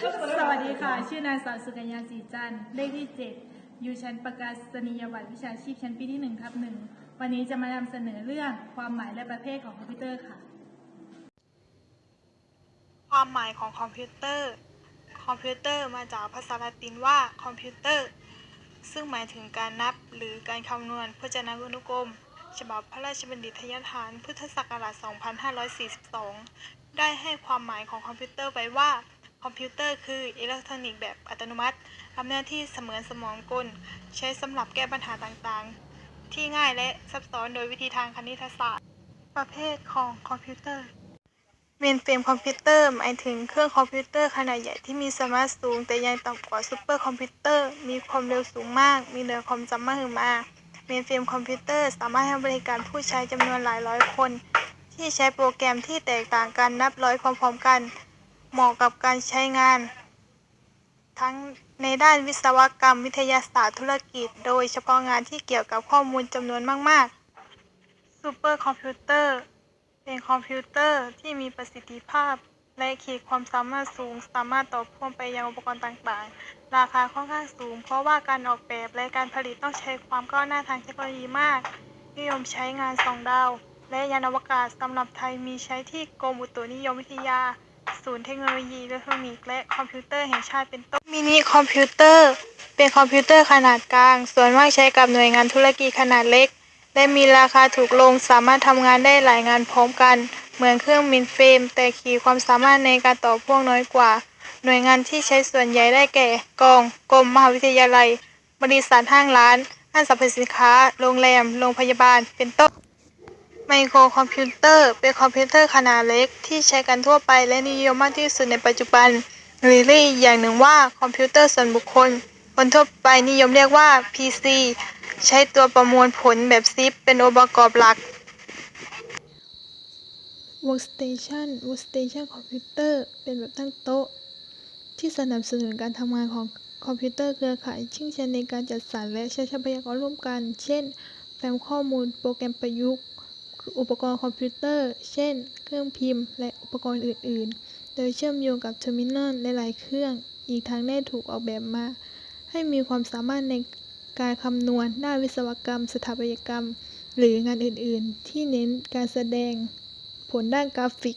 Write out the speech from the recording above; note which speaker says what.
Speaker 1: สวัสดีค่ะ ชื่อนางสาวสุกัญญาศรีจันทร์เลขที่ 7 อยู่ชั้นประกาศนียบัตรวิชาชีพชั้นปีที่1ทับหนึ่งวันนี้จะมานำเสนอเรื่องความหมายและประเภทของคอมพิวเตอร์ค่ะ
Speaker 2: ความหมายของคอมพิวเตอร์ คอมพิวเตอร์มาจากภาษาละตินว่าคอมพิวเตอร์ ซึ่งหมายถึงการนับหรือการคำนวณพจนานุกรม ฉบับพระราชบัญญัติยฐานพุทธศักราช 2542 ได้ให้ความหมายของคอมพิวเตอร์ไว้ว่า คอมพิวเตอร์คืออิเล็กทรอนิกส์แบบอัตโนมัติทำหน้าที่เสมือนสมองกล ใช้สำหรับแก้ปัญหาต่างๆ ที่ง่ายและซับซ้อนโดยวิธีทางคณิตศาสตร์ ประเภทของคอมพิวเตอร์เมนเฟรมคอมพิวเตอร์หมายถึงเครื่องคอมพิวเตอร์ขนาดใหญ่ที่มีสมาร์ทสูง แต่ยังต่ำกว่าซูเปอร์คอมพิวเตอร์ มีความเร็วสูงมาก มีเนื้อความจำมากขึ้นมาเมนเฟรมคอมพิวเตอร์สามารถให้บริการผู้ใช้จำนวนหลายร้อยคน ที่ใช้โปรแกรมที่แตกต่างกันนับร้อยพร้อมๆกัน เหมาะกับการใช้งาน ทั้งในด้านวิศวกรรมวิทยาศาสตร์ธุรกิจ โดยเฉพาะงานที่เกี่ยวกับข้อมูลจำนวนมากๆซูเปอร์คอมพิวเตอร์เป็นคอมพิวเตอร์ที่มีประสิทธิภาพและขีดความสามารถสูงสามารถต่อพ่วงไปยังอุปกรณ์ต่างๆ ราคาค่อนข้างสูง เพราะว่าการออกแบบและการผลิตต้องใช้ความก้าวหน้าทางเทคโนโลยีมาก นิยมใช้งานสองดาว และยานอวกาศสำหรับไทยมีใช้ที่กรมอุตุนิยมวิทยา ศูนย์เทคโนโลยีอิเล็กทรอนิกส์และคอมพิวเตอร์แห่งชาติเป็นต้นมินิคอมพิวเตอร์ เป็นคอมพิวเตอร์ขนาดกลาง ส่วนมากใช้กับหน่วยงานธุรกิจขนาดเล็ก และมีราคาถูกลงสามารถทำงานได้หลายงานพร้อมกัน เหมือนเครื่องมินเฟรม แต่ขีดความสามารถในการต่อพ่วงน้อยกว่า หน่วยงานที่ใช้ส่วนใหญ่ได้แก่กองกรมมหาวิทยาลัย บริษัทห้างร้านห้างสรรพสินค้า โรงแรม โรงพยาบาล เป็นต้น ไมโครคอมพิวเตอร์ เป็นคอมพิวเตอร์ขนาดเล็กที่ใช้กันทั่วไปและนิยมมากที่สุดในปัจจุบัน หรือเรียกอีกอย่างหนึ่งว่าคอมพิวเตอร์ส่วนบุคคล คนทั่วไปนิยมเรียกว่า PC ใช้ตัวประมวลผลแบบซิปเป็นองค์ประกอบหลัก
Speaker 3: Workstation Workstation คอมพิวเตอร์เป็นแบบตั้งโต๊ะ ที่สนับสนุนการทำงานของคอมพิวเตอร์เครือข่ายชิ่งใช้ในการจัดสรรและใช้ทรัพยากรร่วมกัน เช่น แฟ้มข้อมูล โปรแกรมประยุกต์ อุปกรณ์คอมพิวเตอร์ เช่น เครื่องพิมพ์ และอุปกรณ์อื่น ๆ โดยเชื่อมโยงกับเทอร์มินอลหลายๆเครื่อง อีกทั้งได้ถูกออกแบบมา ให้มีความสามารถในการคำนวณด้านวิศวกรรม สถาปัตยกรรม หรืองานอื่น ๆ ที่เน้นการแสดงผลด้านกราฟิก